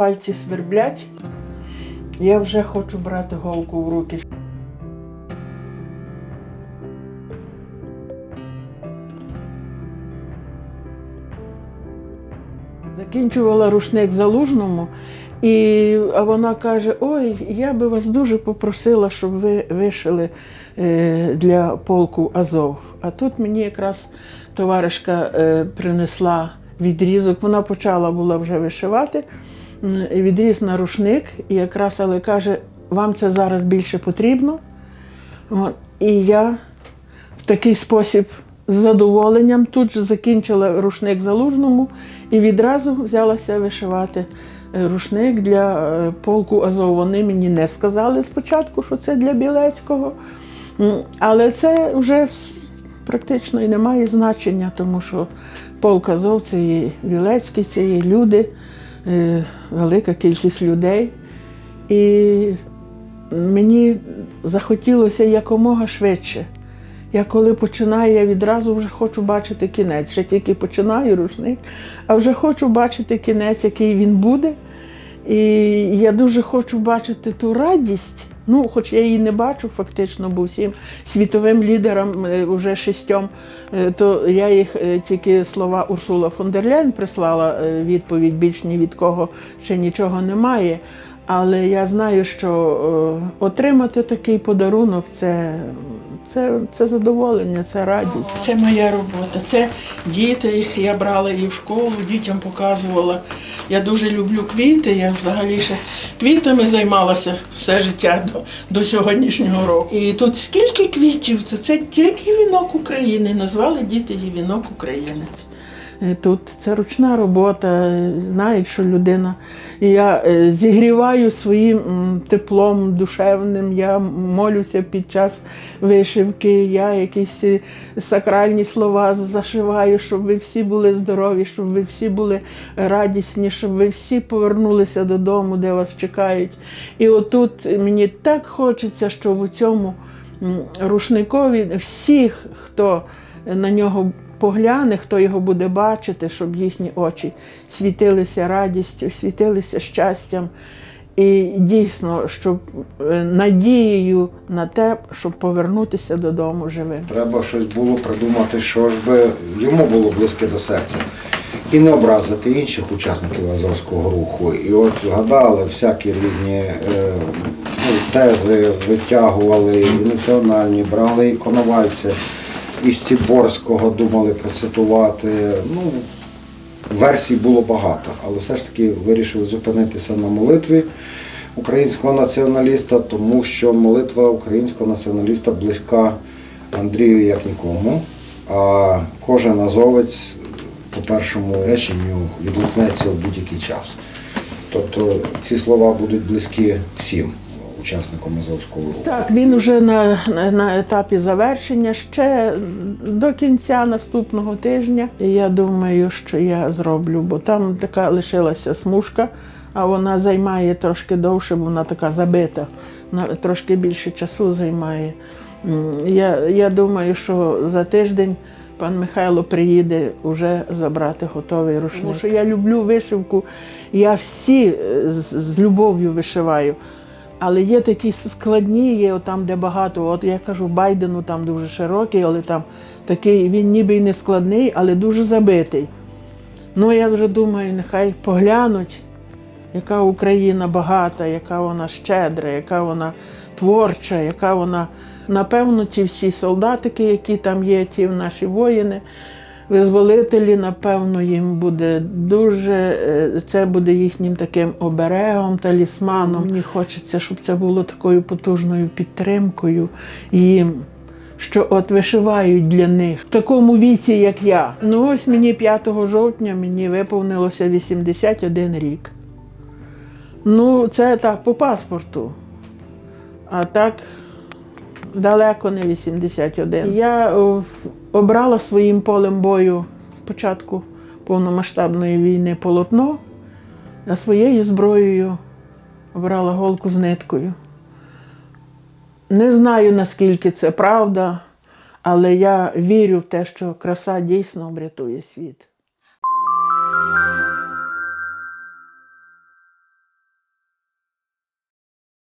пальці сверблять. Я вже хочу брати голку в руки. Закінчувала рушник залужному, і, а вона каже: Ой, я би вас дуже попросила, щоб ви вишили е, для полку Азов. А тут мені якраз товаришка е, принесла відрізок. Вона почала була вже вишивати. М, Відріз на рушник, і якраз але каже, вам це зараз більше потрібно. От, і я в такий спосіб з задоволенням тут же закінчила рушник залужному і відразу взялася вишивати е, рушник для е, полку Азов. Вони мені не сказали спочатку, що це для Білецького. Але це вже практично і не має значення, тому що полк Азов це є Білецький, це є люди, е, велика кількість людей. І мені захотілося якомога швидше. Я коли починаю, я відразу вже хочу бачити кінець. Ще тільки починаю рушник, а вже хочу бачити кінець, який він буде. І я дуже хочу бачити ту радість. Ну, хоч я її не бачу фактично, бо всім світовим лідерам е, вже шістьом, е, то я їх е, тільки слова Урсула фон дер Ляйн прислала е, відповідь, більш ні від кого ще нічого немає. Але я знаю, що е, отримати такий подарунок це, це, це задоволення, це радість. Це моя робота. Це діти. Я брала їх в школу, дітям показувала. Я дуже люблю квіти. Я взагалі ще квітами займалася все життя до, до сьогоднішнього року. І тут скільки квітів, це, це тільки вінок України. Назвали діти її вінок України. Е, Тут це ручна робота, е, знають, що людина. І Я е, зігріваю своїм теплом душевним, я молюся під час вишивки, я якісь сакральні слова зашиваю, щоб ви всі були здорові, щоб ви всі були радісні, щоб ви всі повернулися додому, де вас чекають. І отут мені так хочеться, щоб у цьому рушникові всіх, хто на нього погляне, хто його буде бачити, щоб їхні очі світилися радістю, світилися щастям. І дійсно, щоб е, надією на те, щоб повернутися додому живим. Треба щось було придумати, що ж би йому було близьке до серця. І не образити інших учасників Азовського руху. І от гадали всякі різні е, ну, тези, витягували і національні, брали і Коновальця, і Сіборського думали процитувати. Ну, версій було багато, але все ж таки вирішили зупинитися на молитві українського націоналіста, тому що молитва українського націоналіста близька Андрію як нікому. А кожен азовець по першому реченню відгукнеться в будь-який час. Тобто ці слова будуть близькі всім учасникам Азовського руху. Так, він вже на, на, на етапі завершення ще до кінця наступного тижня. Я думаю, що я зроблю, бо там така лишилася смужка, а вона займає трошки довше, бо вона така забита, на трошки більше часу займає. Я, я думаю, що за тиждень. Пан Михайло приїде вже забрати готовий рушник. Тому що я люблю вишивку, я всі е, з, з любов'ю вишиваю. Але є такі складні, є там, де багато. От я кажу, Байдену там дуже широкий, але там такий, він ніби й не складний, але дуже забитий. Ну, я вже думаю, нехай поглянуть, яка Україна багата, яка вона щедра, яка вона творча, яка вона. Напевно, ті всі солдатики, які там є, ті наші воїни, визволителі, напевно, їм буде дуже, е, це буде їхнім таким оберегом, талісманом. Мені хочеться, щоб це було такою потужною підтримкою їм. Що от вишивають для них в такому віці, як я. Ну ось мені 5 жовтня мені виповнилося 81 рік. Ну, це так, по паспорту. А так далеко не 81. Я обрала своїм полем бою спочатку повномасштабної війни полотно, а своєю зброєю обрала голку з ниткою. Не знаю, наскільки це правда, але я вірю в те, що краса дійсно врятує світ.